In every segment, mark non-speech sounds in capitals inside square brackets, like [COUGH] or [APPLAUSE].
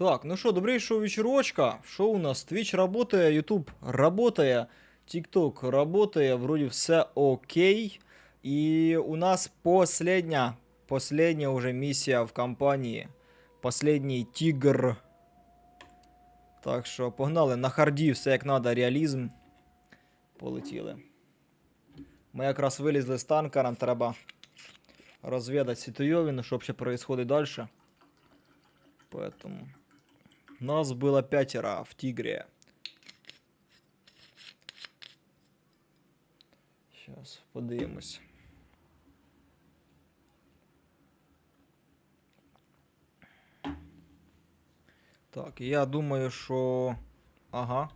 Так, ну що, добрейшего вечерочка. Що у нас? Twitch работає, YouTube работає, TikTok работає, вроді все окей. І у нас последня, последня уже місія в компанії. Последній тигр. Так що погнали на харді, все як надо, реалізм. Полетіли. Ми якраз вилізли з танка, нам треба розвідати ситуйовину, що ще происходить далі. Поэтому нас было пятеро в Тигре. Сейчас подивимось. Так, я думаю, що. Ага.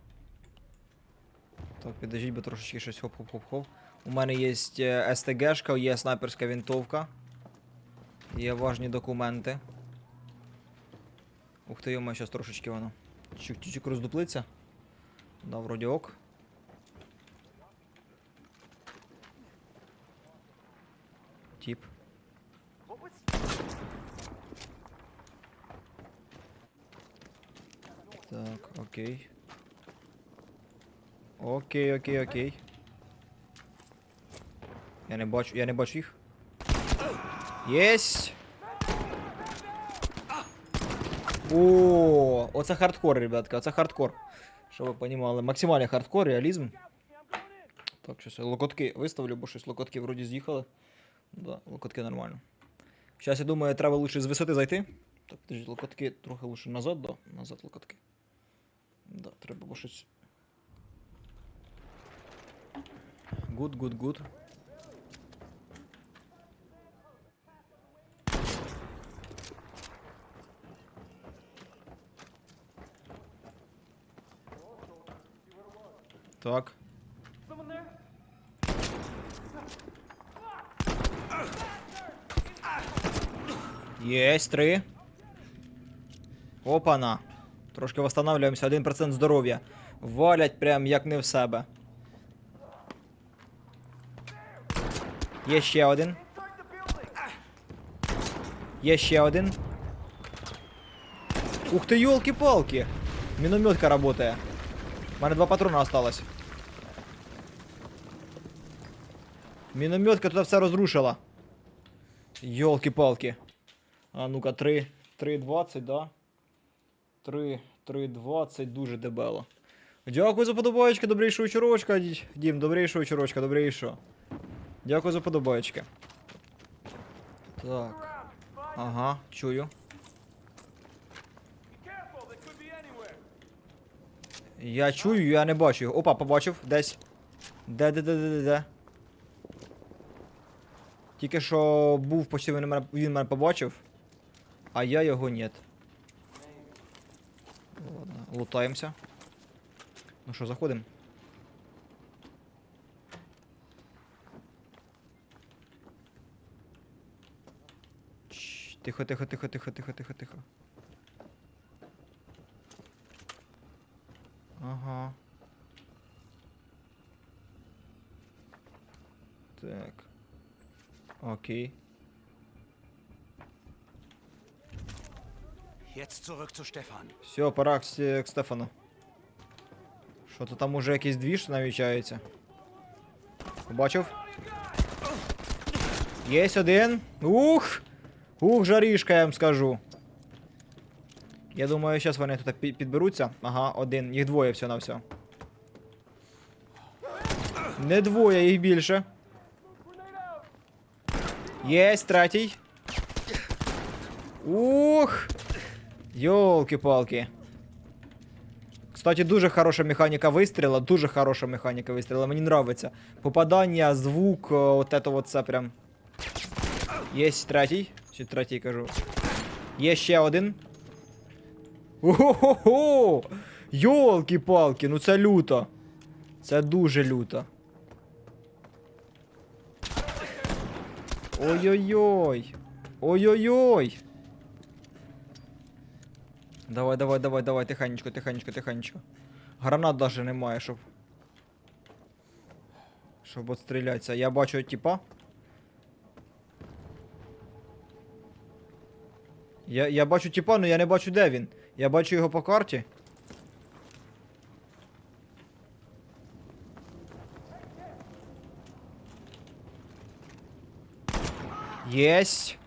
Так, підождіть, бо трошечки щось хоп-хоп-хоп-хоп. У мене є СТГшка, є снайперська винтовка. Є важні документи. Ух ти, йома, щас трошечки воно. Чуть-чуть роздуплиться. Да, вроді ок. Тип. Так, окей. Окей, окей, окей. Я не бачу, я не бачу їх. Єсть! О, оце хардкор, ребятка, оце хардкор. Щоб ви понімали. Максимальний хардкор, реалізм. Так, щось локотки виставлю, бо щось локотки вроді з'їхали. Да, локотки нормально. Зараз, я думаю, треба лучше з висоти зайти. Так, подожди, локотки трохи лучше назад, да. Назад локотки. Да, треба бо щось. Гуд, гуд, гуд. Так. Есть три. Опана. Трошки восстанавливаемся. 1% здоров'я. Валять прям як не в себе. Є ще один. Є ще один. Ух ти, ёлки-палки! Мінометка работає. У мене два патрона осталось. Мінометка тут все розрушила. Йолки-палки. А ну-ка, 3, 3.20, да? 3, 3.20, дуже дебело. Дякую за подобаєчки, добрейшого вечорочка, Дім, добрейшого вечорочка, добрейшого. Дякую за подобаєчки. Так. Ага, чую. Я чую, я не бачу його. Опа, побачив, десь. Де, де, де, де, де, де. Тільки що був почти він мене, він мене побачив, а я його нет. Ладно, лутаємося. Ну що, заходимо? Тихо, тихо, тихо, тихо, тихо, тихо, тихо. Ага. Так. Окей. Jetzt zurück zu Stefan. Все, пора к, к Стефану. Що то там уже якийсь двіж намічається. Побачив? Єсть один. Ух! Ух, жарішка, я вам скажу. Я думаю, зараз вони тут пі- підберуться. Ага, один. Їх двоє все на все. Не двоє, їх більше. Єсть, третій. Ух! Йолки-палки. Кстати, дуже хороша механіка вистріла, дуже хороша механіка вистріла, мені нравиться. Попадання, звук, от это вот це прям. Є третій. Чи третій кажу. Є ще один. Ого-го! Йолки-палки, ну це люто. Це дуже люто. Ой-ой-ой. Ой-ой-ой. Давай, давай, давай, давай, тихенечко, тихенечко, тихенечко. Гранат даже немає, щоб. Щоб отстрілятися. Я бачу типа. Я, я бачу типа, але я не бачу де він. Я бачу його по карті. Єсть.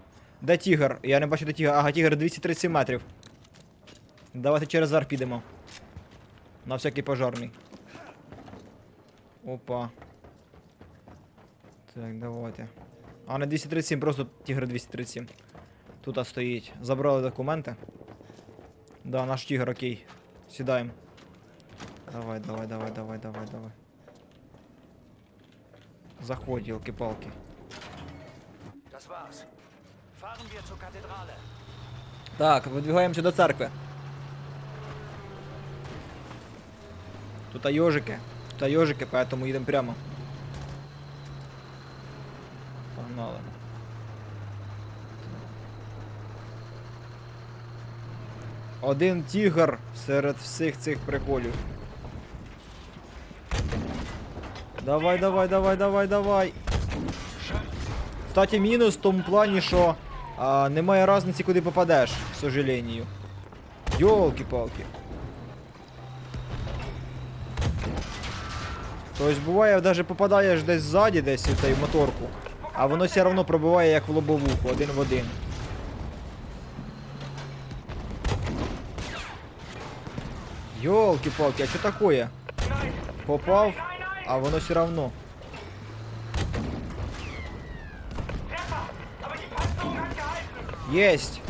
Де тігр? Я не бачу, де тігр. Ага, тігр 237 метрів. Давайте через зар підемо. На всякий пожарний. Опа. Так, давайте. А, не 237, просто тігр 237. Тут стоїть. Забрали документи. Да, наш тігр, окей. Сідаємо. Давай, давай, давай, давай, давай, давай. Заходь, елки-палки. Das war's. Fahren wir zur Kathedrale. Так, видвигаємося до церкви. Тут йожики. Тут йожики, поэтому їдемо прямо. Погнали. Один тігр серед всіх цих приколів. Давай, давай, давай, давай, давай. Кстати, мінус в тому плані, що а, немає різниці, куди попадеш, к сожалению. Йолки-палки. Тобто буває, навіть попадаєш десь ззаді, десь у цей моторку, а воно все одно пробиває як в лобовуху, один в один. Йолки-палки, а що такое? Попав, а воно все равно. Єсть!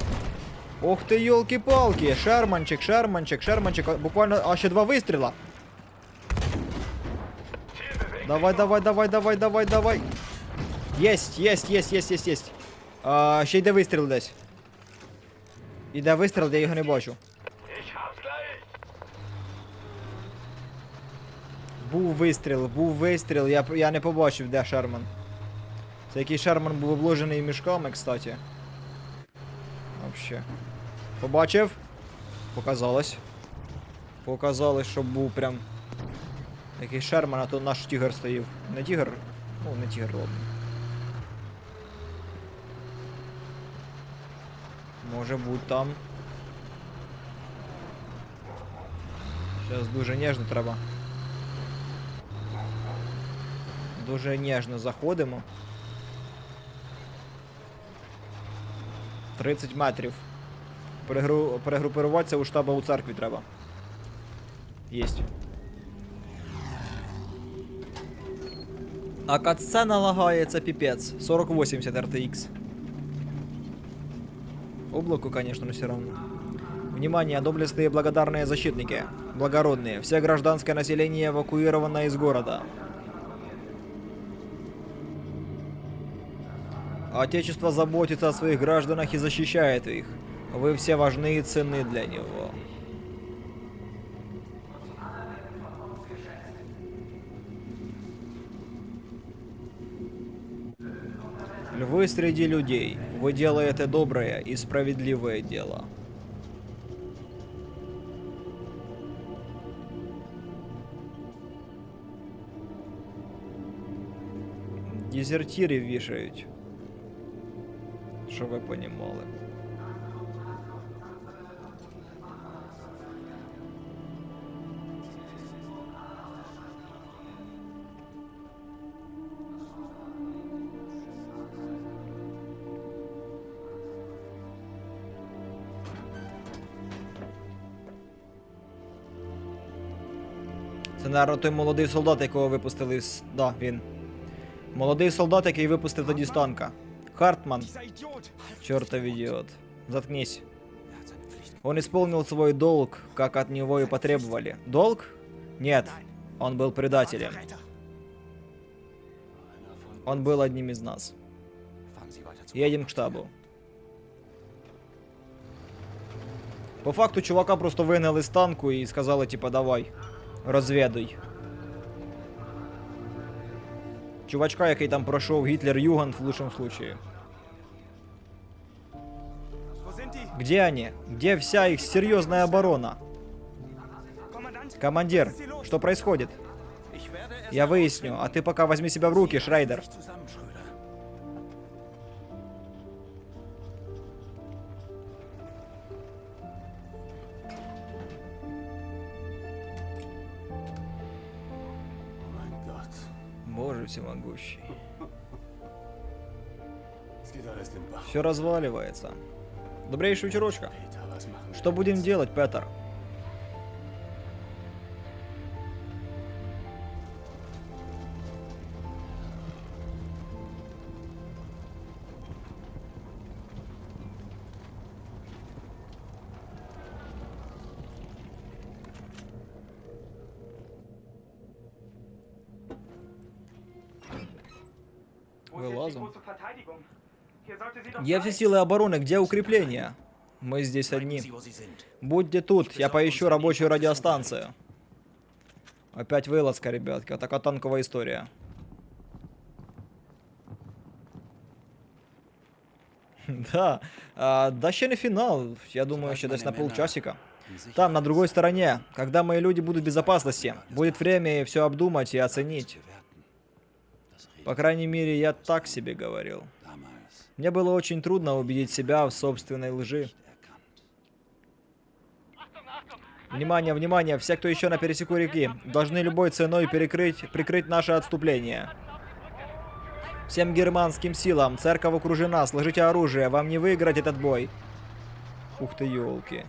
Ух ти, йолки-палки! Шерманчик, шерманчик, шерманчик. Буквально а ще два вистріла. Давай, давай, давай, давай, давай, давай. Єсть, єсть, єсть, єсть, єсть, єсть. А, ще йде вистріл десь. Іде вистріл, я його не бачу. Був вистріл, був вистріл, я, я не побачив, де Шерман. Це який Шерман був обложений мішками, кстати. Вообще. Побачив? Показалось. Показалось, що був прям. Який Шерман, а то наш тігр стоїв. Не тігр? Ну, не тігр, ладно. Може бути там. Зараз дуже ніжно треба. Дуже ніжно заходимо. 30 метрів. Перегру... Перегрупуватися у штаба у церкві треба. Єсть. А катсцена лагає, це піпець. 4080 RTX. Облаку, конечно, но все равно. Внимание, доблестные и благодарные защитники. Благородные. Все гражданское население эвакуировано из города. Отечество заботится о своих гражданах и защищает их. Вы все важны и ценны для него. Львы среди людей. Вы делаете доброе и справедливое дело. Дезертирів вішають. Щоб ви понімали. Це, наверно, той молодий солдат, якого випустили з. Да, він. Молодий солдат, який випустив тоді з танка. Хартман. Dieser Idiot. Чертов идиот. Заткнись. Он исполнил свой долг, как от него и потребовали. Долг? Нет. Он был предателем. Reiter. Он был одним из нас. Fahren Sie weiter zu. Едем к штабу. По факту чувака просто вигнали з танку і сказали, типа, давай, розвідуй. Чувачка, який там пройшов Гітлер Юганд в лучшем случае. Где они? Где вся их серьезная оборона? Командир, что происходит? Я выясню, а ты пока возьми себя в руки, Шрайдер. Боже всемогущий. Все разваливается. Добрейшего вечерочка. Что будем делать, Петер? Где все силы обороны? Где укрепления? Мы здесь одни. Будьте тут, я поищу рабочую радиостанцию. Опять вылазка, ребятки. Така танкова історія. [LAUGHS] Да, а, да ще не финал. Я думаю, еще десь на полчасика. Там, на другой стороне, когда мои люди будут в безопасности, будет время все обдумать и оценить. По крайней мере, я так себе говорил. Мне было очень трудно убедить себя в собственной лжи. Внимание, внимание, все, кто еще на пересеку реки, должны любой ценой перекрыть, прикрыть наше отступление. Всем германским силам, церковь окружена, сложите оружие, вам не выиграть этот бой. Ух ты, елки.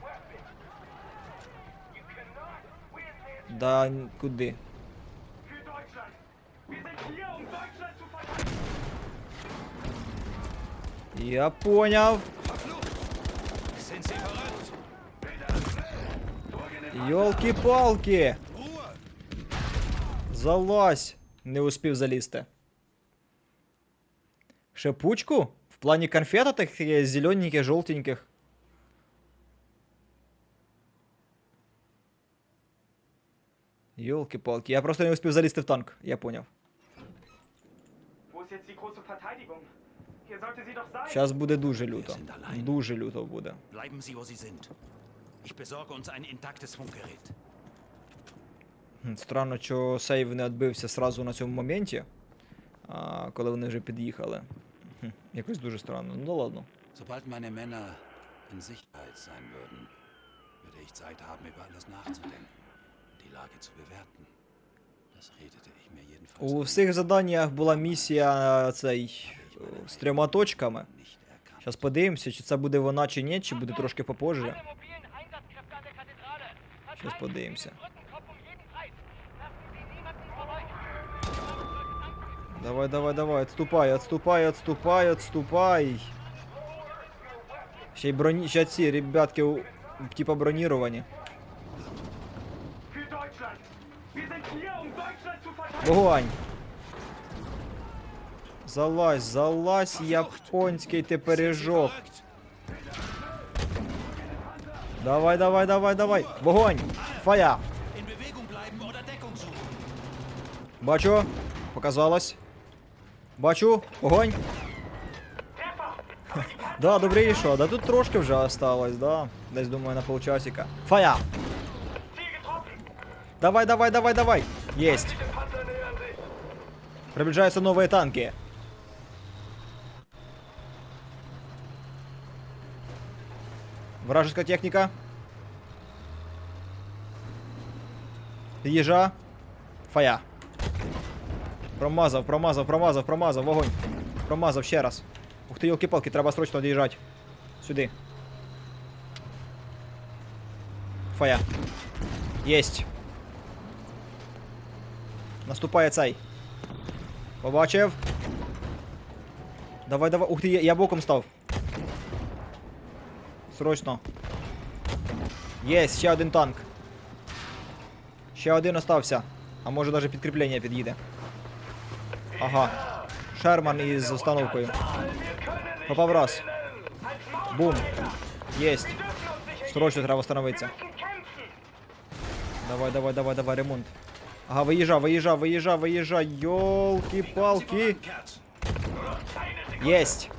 Да, н- Я понял. Йолки-палки! Залазь! Не успів залізти. Шипучку? В плані конфета таких зелененьких, жовтеньких. Йолки-палки, я просто не успів залізти в танк, я поняв. Зараз буде дуже люто. Дуже люто буде. Bleiben Sie, wo Sie sind. Ich besorge uns ein intaktes Funkgerät. Странно, що сейв не відбився сразу на цьому моменті, а, коли вони вже під'їхали. Хм, Якось дуже странно. Ну ладно. Sobald meine Männer in Sicherheit sein würden, würde ich Zeit haben, über alles nachzudenken, die Lage zu bewerten. Das redete ich mir jedenfalls У всіх заданнях була місія е, цей е, з трьома точками. Зараз подивимося, чи це буде вона, чи ні, чи буде трошки попозже. Niemanden verleuchten. Давай, давай, давай, отступай, отступай, отступай, отступай. Ще й броні, ще ці ребятки, типа броніровані. Für Залазь, залазь, японський ти пиріжок. Давай, давай, давай, давай. Вогонь! Фая! Бачу. Показалось. Бачу. Огонь. [LAUGHS] Да, що? Да тут трошки вже осталось, да. Десь думаю на полчасика. Фая! Давай, давай, давай, давай. Есть. Приближаются новые танки. Вражеская техника. Ежа. Фая. Промазав, промазав, промазав, промазав, вогонь. Промазав ще раз. Ух ти, йолки-палки, треба срочно доїжджати. Сюди. Фая. Єсть. Наступає цей. Побачив. Давай, давай. Ух ти, я боком став. Срочно. Єсть, ще один танк. Ще один остався. А може навіть підкріплення під'їде. Ага. Шерман із установкою. Попав раз. Бум. Єсть. Срочно треба встановитися. Давай, давай, давай, давай, ремонт. Ага, виїжджа, виїжджа, виїжджа, виїжджа. Йолки-палки. Kerz.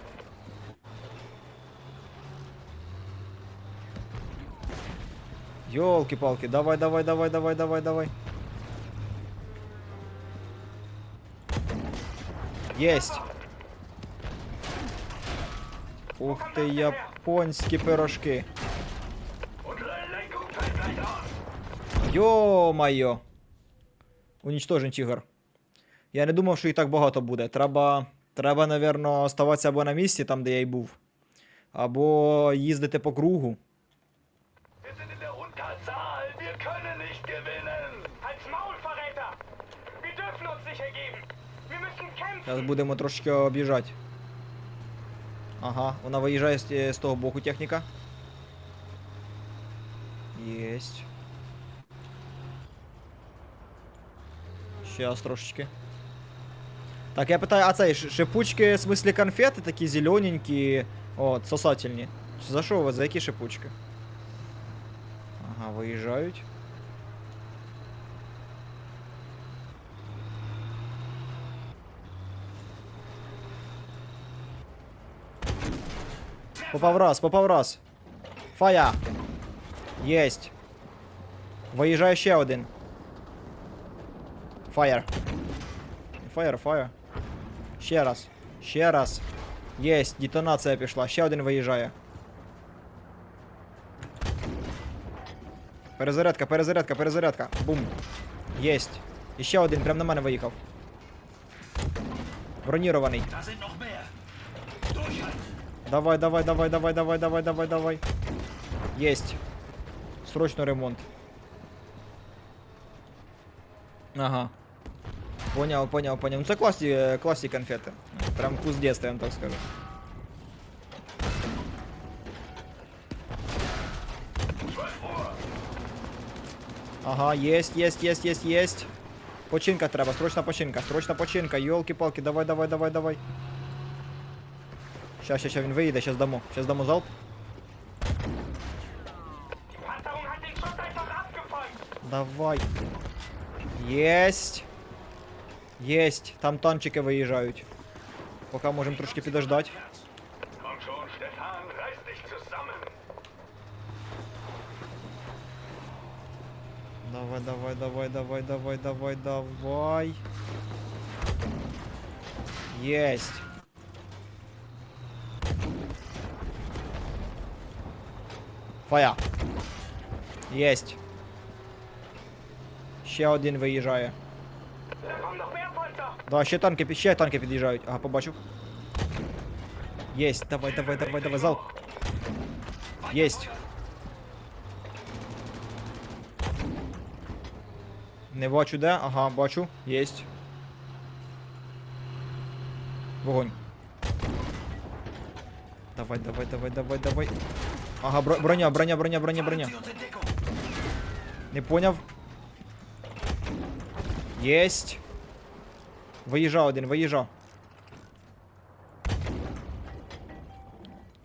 Ёлки-палки, давай, давай, давай, давай, давай, давай. Есть. Ух ты, японські пирожки. Ё-моё. Уничтожен тигр. Я не думав, що їх так багато буде. Треба, треба, напевно, оставатися або на місці, там, де я й був. Або їздити по кругу. Зараз будемо трошки об'їжджати. Ага, вона виїжджає з, з того боку техніка. Єсть. Щас трошечки. Так, я питаю, а цей шипучки, в смислі конфети такі зелененькі, от, сосательні. За що у вас? За які шипучки? Ага, виїжджають. Попав раз, попав раз. Фая. Єсть. Виїжджає ще один. Фаєр. Фаєр, фаєр. Ще раз. Ще раз. Єсть, детонація пішла. Ще один виїжджає. Перезарядка, перезарядка, перезарядка. Бум. Єсть. І ще один прям на мене виїхав. Бронірований. Давай, давай, давай, давай, давай, давай, давай, давай. Есть. Срочно ремонт. Ага. Понял, понял, понял. Ну це класні, е, класні конфети. Прям вкус детства, я вам так скажу. Ага, есть, есть, есть, есть, есть. Починка треба, срочна починка, срочна починка, йолки-палки, давай, давай, давай, давай. Щас, щас, щас, він виїде, щас дамо. Щас дамо залп. Die Panzerung hat den Schuss einfach abgefangen. Давай. Єсть. Єсть. Там танчики виїжджають. Поки можемо трошки підождати. Komm schon, Stefan, reiß dich zusammen. Давай, давай, давай, давай, давай, давай, давай. Єсть. Фая. Єсть. Ще один виїжджає. Да, ще танки, ще танки під'їжджають. Ага, побачив. Єсть, давай, давай, давай, давай, залп. Єсть. Не бачу де. Ага, бачу. Єсть. Вогонь. Давай, давай, давай, давай, давай. Ага, бро- броня, броня, броня, броня, броня. Не поняв. Єсть. Виїжджав один, виїжджав.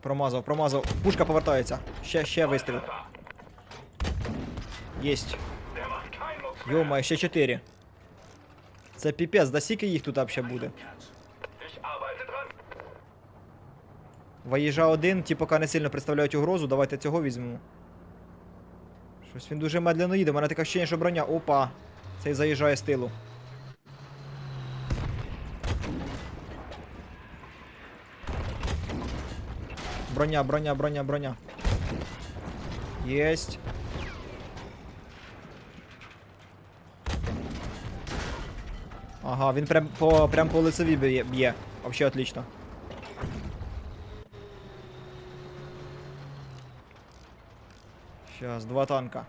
Промазав, промазав. Пушка повертається. Ще, ще вистріл. Єсть. Йома, ще чотири. Це піпець, да скільки їх тут взагалі буде? Виїжджав один, ті поки не сильно представляють угрозу, давайте цього візьмемо. Щось він дуже медленно їде, у мене таке ощущення, що броня. Опа! Цей заїжджає з тилу. Броня, броня, броня, броня. Єсть. Ага, він прям по, прям по лицеві б'є. Вообще отлично. Сейчас, два танка.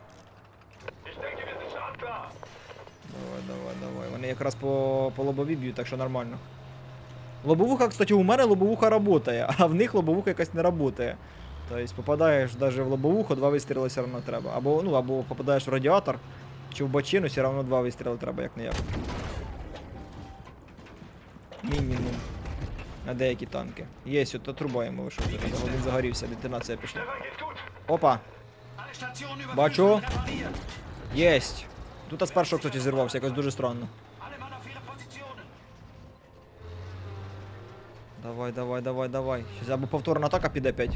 Давай, давай, давай. Вони якраз по, по лобові б'ють, так що нормально. Лобовуха, кстати, у мене лобовуха работає, а в них лобовуха якась не работає. Тобто попадаєш навіть в лобовуху, два вистріли все одно треба. Або, ну, або попадаєш в радіатор, чи в бочину, все одно два вистріли треба, як не як. Мінімум. На деякі танки. Є, от труба йому вийшов. Він загорівся, детонація пішла. Опа! Бачу. Єсть! Тут з першого, кстати, зірвався, якось дуже странно. Давай, давай, давай, давай. Щось або повторна атака піде 5.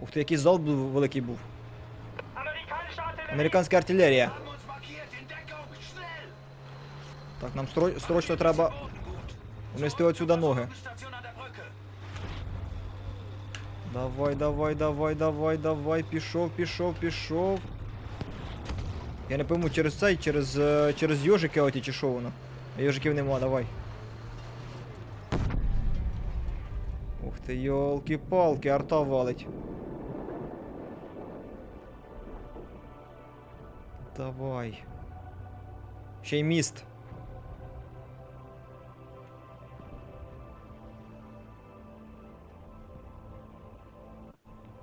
Ух ти, який залп великий був. Американська артилерія. Так, нам срочно треба унести отсюда ноги. Давай, давай, давай, давай, давай. Пішов, пішов, пішов. Я не пойму, через цей, через, е, через йожики оті чи що воно. Ежиків нема, давай. Ух ти, йолки-палки, арта валить. Давай. Ще й міст.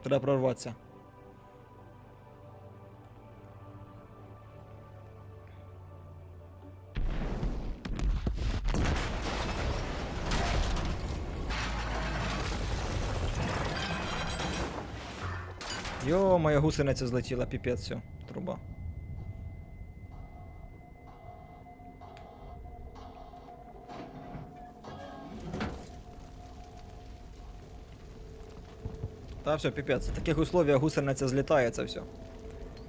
Треба прорватися. Йо, моя гусениця злетіла, піпець, все, труба. Та все, піпець. В таких условиях гусениця злітає, це все.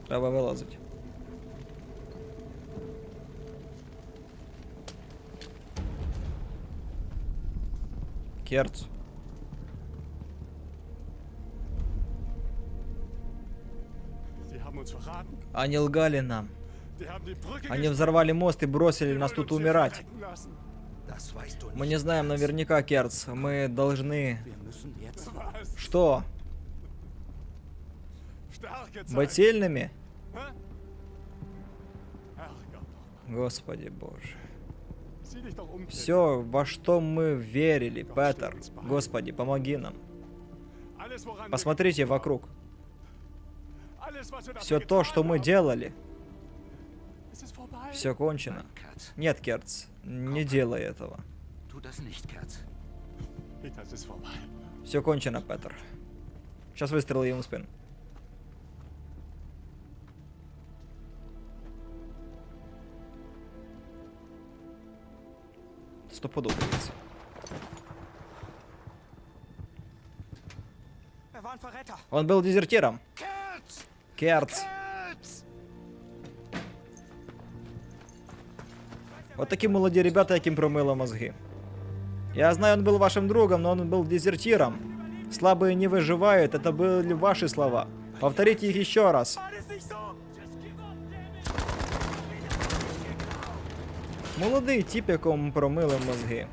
Треба вилазити. Керц. Die haben uns verraten. Они лгали нам. Die haben die Brücke Они взорвали мост и бросили Die нас wollen тут uns hier умирать. verrecken lassen. Das weißt du Мы nicht. не знаем наверняка, Керц. Мы должны... Wir müssen jetzt. Was? Что? Бательными? Господи боже. Все, во что мы верили, Петер. Господи, помоги нам. Посмотрите вокруг. Все то, что мы делали. Все кончено. Нет, Керц, не делай этого. Все кончено, Петер. Сейчас выстрелы, ему спину. Ein Verräter. Он был дезертиром. Керц. Вот такие молодые ребята, яким промыло мозги. Я знаю, он был вашим другом, но он был дезертиром. Слабые не выживают, это были ваши слова. Повторите их еще раз. Молодий тіп, якому промили мозги.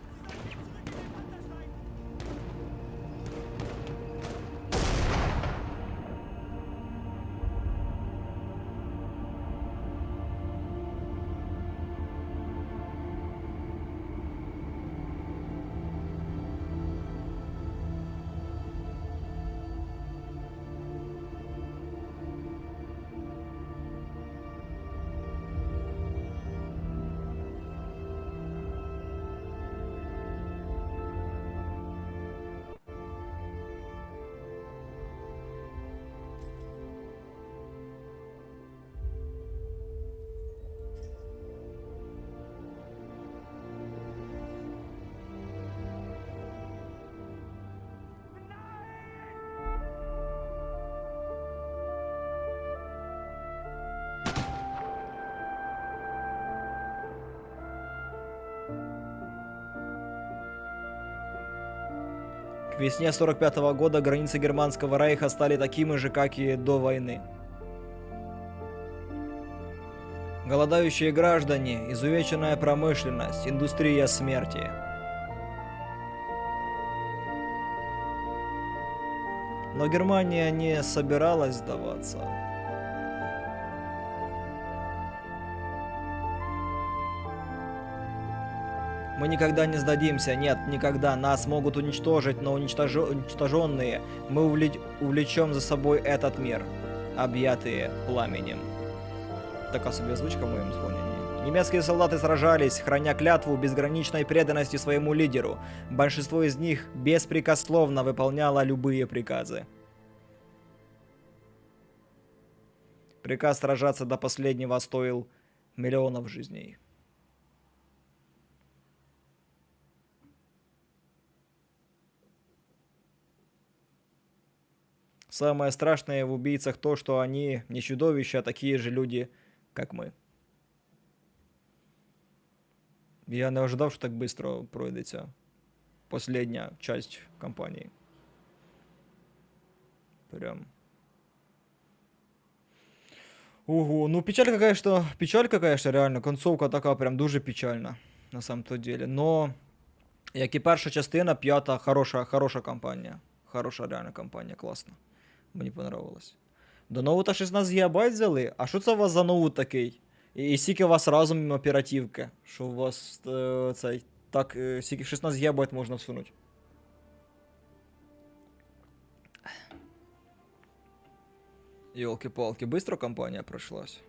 К весне 45 года границы Германского рейха стали такими же, как и до войны. Голодающие граждане, изувеченная промышленность, индустрия смерти. Но Германия не собиралась сдаваться. Мы никогда не сдадимся, нет, никогда. Нас могут уничтожить, но уничтожо- уничтоженные мы увле- увлечем за собой этот мир, объятые пламенем. Така собі озвучка в моєму сповненні. Немецкие солдаты сражались, храня клятву безграничной преданности своему лидеру. Большинство из них беспрекословно выполняло любые приказы. Приказ сражаться до последнего стоил миллионов жизней. Самое страшное в убийцах то, что они не чудовища, а такие же люди, как мы. Я не ожидав, що так швидко пройдеться последня часть кампанії. Прям. Ого, ну печалька, конечно, печалька, конечно, реально. Концовка така прям дуже печальна. на самом-то деле. Но, як і перша частина, п'ята хороша, хороша кампанія. Хороша реальна кампанія, класна. Мені понравилось. До ноута 16 ГБ взяли? А що це у вас за ноут такий? І, і скільки у вас разом оперативки? Що у вас е, цей. Так, е, скільки 16 ГБ можна всунути? Йолки-палки, быстро компанія пройшлась.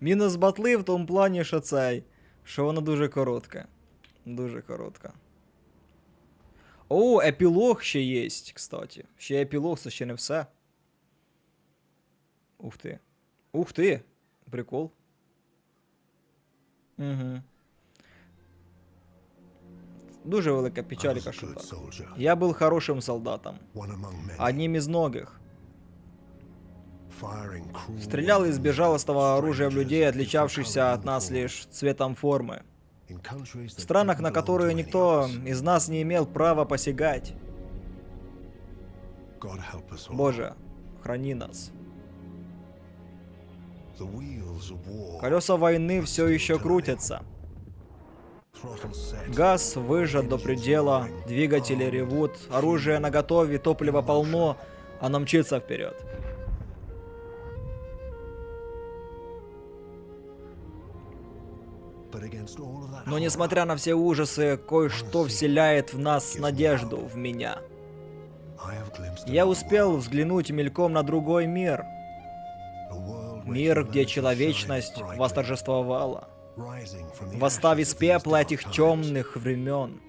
Мінус батли в тому плані, що цей. Що вона дуже коротка. Дуже коротка. О, епілог ще є, кстати. Ще епілог, це ще не все. Ух ти. Ух ти. Прикол. Угу. Дуже велика печалька, що так. Я був хорошим солдатом. Одним из многих. Стрелял из безжалостного оружия в людей, отличавшихся от нас лишь цветом формы. В странах, на которые никто из нас не имел права посягать. Боже, храни нас. Колеса войны все еще крутятся. Газ выжат до предела, двигатели ревут, оружие наготове, топлива полно, оно мчится вперед. Но несмотря на все ужасы, кое-что вселяет в нас надежду, в меня. Я успел взглянуть мельком на другой мир. Мир, где человечность восторжествовала. Восстав из пепла этих темных времен.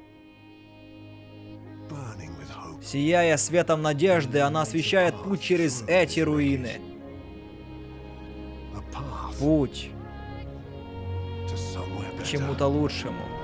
Сияя светом надежды, она освещает путь через эти руины. Путь к чему-то лучшему.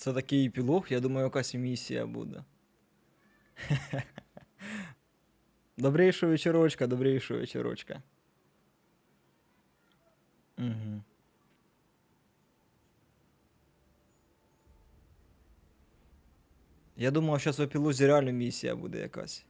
Це такий епілог, я думаю, якась місія буде. [LAUGHS] Добрейшого вечорочка, добрейшого вечорочка. Угу. Я думав, зараз в епілозі реально місія буде якась.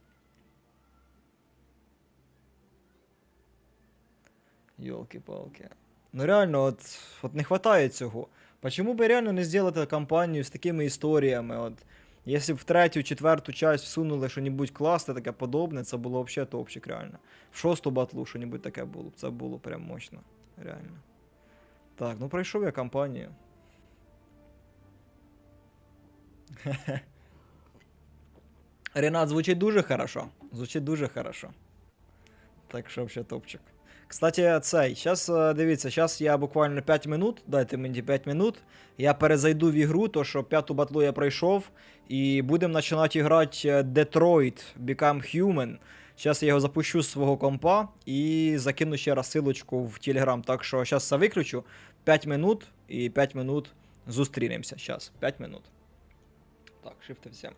Йолки-палки. Ну реально, от, от не хватає цього. Почему бы реально не сделать кампанію з такими історіями? От, якщо б в третю, четверту часть всунули що-небудь класне, таке подобне, це було взагалі топчик, реально. В шосту батлу що-небудь таке було б. Це було прям мощно. Реально. Так, ну пройшов я кампанію. [LAUGHS] Ренат звучить дуже хорошо. Звучить дуже хорошо. Так що взагалі топчик. Кстати, цей, зараз дивіться, зараз я буквально 5 минут, дайте мені 5 минут. Я перезайду в ігру, то що п'яту батлу я пройшов, і будемо починати грати е, Detroit Become Human. Зараз я його запущу з свого компа і закину ще раз силочку в Telegram. Так що зараз все виключу. 5 минут і 5 минут зустрінемося. Зараз, 5 минут. Так, Shift F7.